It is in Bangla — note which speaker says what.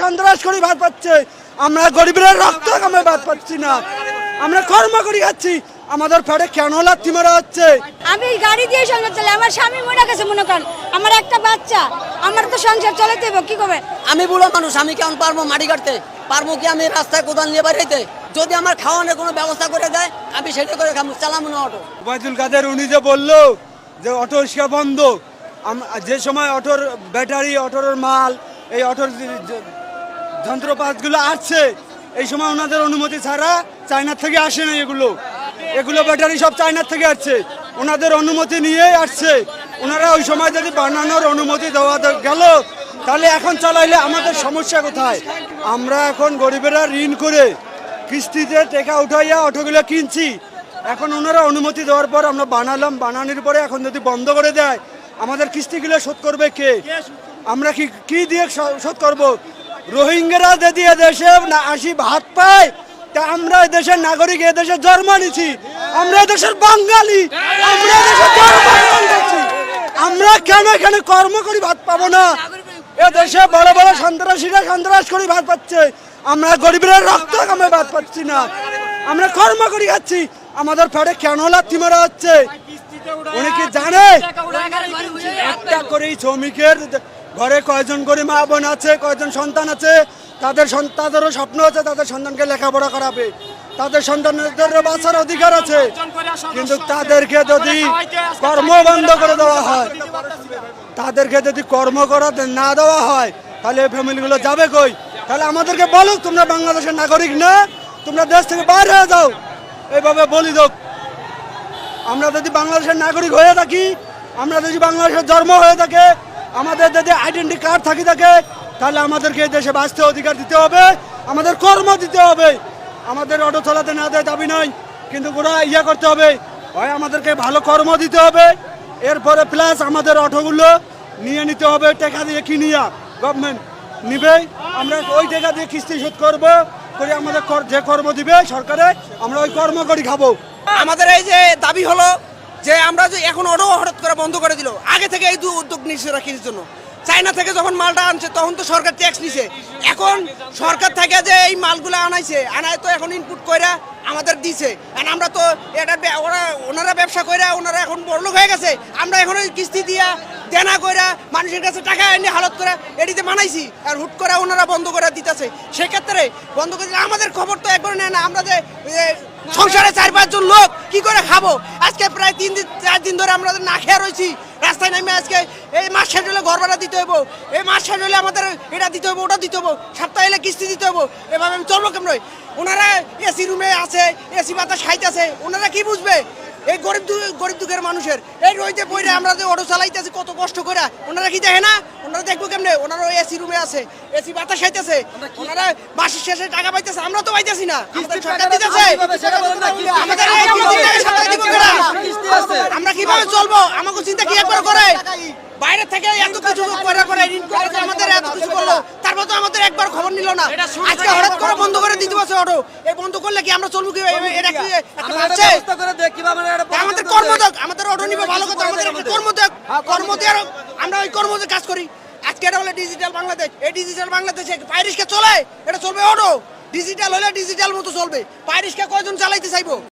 Speaker 1: সন্ত্রাস করে ভাত পাচ্ছে। আমরা গরিবের রক্ত কামে ভাত পাচ্ছি না। আমরা কর্ম করি খাচ্ছি। আমাদের ফেটে কেন লাথি মারা হচ্ছে?
Speaker 2: আমি গাড়ি দিয়ে সংসার চালাই আমার স্বামী মরে গেছে মনে করেন। আমার একটা বাচ্চা আমার তো সংসার চালাতে হবে কি করবে?
Speaker 3: আমি বুড়ো মানুষ আমি কেমন পারব মাটি কাটতে? পারব কি আমি রাস্তায় কোদাল নিয়ে বাড়িতে যদি আমার খাওয়ানোর কোনো ব্যবস্থা করে দেয় আমি সেটা করে খাব চালাবো না অটো।
Speaker 1: ওবায়দুল কাদের উনি যে বলল যে অটো রিক্সা বন্ধ যে সময় অটোর ব্যাটারি অটোর মাল এই অটোর যন্ত্রপাতগুলো আসছে। এই সময় ওনাদের অনুমতি ছাড়া চায়নার থেকে আসে না এগুলো। এগুলো ব্যাটারি সব চায়নার থেকে আসছে। ওনাদের অনুমতি নিয়েই আসছে। ওনারা ওই সময় যদি বানানোর অনুমতি দেওয়া গেল, তাহলে এখন চালাইলে আমাদের সমস্যা কোথায়? আমরা এখন গরিবেরা ঋণ করে কিস্তিতে টাকা উঠাইয়া অটোগুলো কিনছি। এখন ওনারা অনুমতি দেওয়ার পর আমরা বানালাম। বানানোর পরে এখন যদি বন্ধ করে দেয়, আমাদের কিস্তিগুলো শোধ করবে কে? আমরা কি কি দিয়ে শোধ করব? রোহিঙ্গারা যদি দেশে না আসি ভাত পায়, তা আমরা দেশের নাগরিক, এ দেশে জন্ম নিছি আমরা দেশের বাঙালি। আমরা দেশের আমরা কেন এখানে কর্ম করি ভাত পাবো না? এ দেশে বড় বড় সন্ত্রাসীরা সন্ত্রাস করে ভাত পাচ্ছে। আমরা গরিবের রক্ত কামে ভাত পাচ্ছি না। আমরা কর্ম করি খাচ্ছি। আমাদের ফেটে কেন লাথি মারা হচ্ছে? উনি কি জানে? একটা করে শ্রমিকের ঘরে কয়জন করে মা বোন আছে, কয়জন সন্তান আছে, তাদের তাদেরও স্বপ্ন আছে তাদের সন্তানকে লেখাপড়া করাবে। তাদের সন্তানদের বাঁচার অধিকার আছে, কিন্তু তাদেরকে যদি কর্ম বন্ধ করে দেওয়া হয়, তাদেরকে যদি কর্ম করাতে না দেওয়া হয়, তাহলে এই ফ্যামিলিগুলো যাবে কই? তাহলে আমাদেরকে বলো, তোমরা বাংলাদেশের নাগরিক না, তোমরা দেশ থেকে বাইরে হয়ে যাও। এইভাবে বলি দোক। আমরা যদি বাংলাদেশের নাগরিক হয়ে থাকি, আমরা যদি বাংলাদেশের জন্ম হয়ে থাকে আমাদের যদি আইডেন্টি কার্ড থাকি থাকে, তাহলে আমাদেরকে দেশে বাঁচতে অধিকার দিতে হবে, আমাদের কর্ম দিতে হবে। আমাদের অটো চালাতে না দেয় দাবি নয় কিন্তু ওরা ইয়ে করতে হবে। হয় আমাদেরকে ভালো কর্ম দিতে হবে, এরপরে প্লাস আমাদের অটোগুলো নিয়ে নিতে হবে, টাকা দিয়ে কিনিয়া। গভর্নমেন্ট নিবে, আমরা ওই টাকা দিয়ে কিস্তি শোধ করব, করে আমাদের যে কর্ম দিবে সরকারে, আমরা ওই কর্ম করি খাব।
Speaker 4: আমাদের এই যে দাবি হলো যে আমরা যে এখন অটো হঠাৎ করে বন্ধ করে দিল। আগে থেকে এই দু উদ্যোগ নিচ্ছে রাখির জন্য। চায়না থেকে যখন মালটা আনছে, তখন তো সরকার ট্যাক্স নিছে। এখন সরকার থেকে যে এই মালগুলো আনাইছে, আনায় তো এখন ইনপুট কইরা আমাদের দিছে। কারণ আমরা তো এটা ওরা ওনারা ব্যবসা কইরা ওনারা এখন বড়লোক হয়ে গেছে। আমরা এখন ওই কিস্তি দিয়া দেনা কইরা মানুষের কাছে টাকা এনে হালত করে এটিতে মানাইছি আর হুট করে ওনারা বন্ধ করে দিতেছে। সেক্ষেত্রে বন্ধ করে আমাদের খবর তো একবার নেয় না। আমরা যে সংসারে চার পাঁচজন লোক, কি করে খাব? আজকে প্রায় তিন দিন, চার দিন ধরে আমরা না খেয়ে রয়েছি রাস্তায় নামে আজকে এই মাস শেষ হলে ঘর ভাড়া দিতে হইব। এই মাস শেষ হলে আমাদের এটা দিতে হইব, ওটা দিতে হইব, সপ্তাহে এলে কিস্তি দিতে হইব। এভাবে আমি চলবো কেমন? ওনারা এসি রুমে আছে এসি বাতাস খাইতেছে। ওনারা কি বুঝবে? এই গরিব গরিব দুঃখের মানুষের। এই রইতে বইরে আমরা যে অটো চালাইতেছি কত কষ্ট করে। ওনারা কি দেখে না? ওনারা দেখব কেমনে? ওনারা এসি রুমে আছে। এসি বাতাস খাইতেছে। ওনারা মাসের শেষে টাকা পাইতেছে আমরা তো পাইতেছি না। আমাদের সরকার দিতেছে। আমাদের? আমরা কীভাবে চলবো? আমাকে চিন্তা কি একবার করে? বাইরে থেকে এত কিছু করে করে ঋণ করে করে আমাদের এত কিছু করল। তারপর তো আমাদের একবার খবর নিল না। আজকে হঠাৎ করে বন্ধ করে দিতে পারছে অটো। এই বন্ধ করলে কি আমরা চলবো কি? এটা কি ভাবছে? আমাদের অটো নিবে ভালো কথা আমাদের কর্মত্যাগ। কর্মত্যাগ আমরা ওই কর্মতে কাজ করি। আজকে এটা হলো ডিজিটাল বাংলাদেশ। এই ডিজিটাল বাংলাদেশে পাইরিশকে চলে এটা চলবে অটো। ডিজিটাল হলে ডিজিটাল মতো চলবে। পাইরিশকে কয়জন চালাইতে চাইব?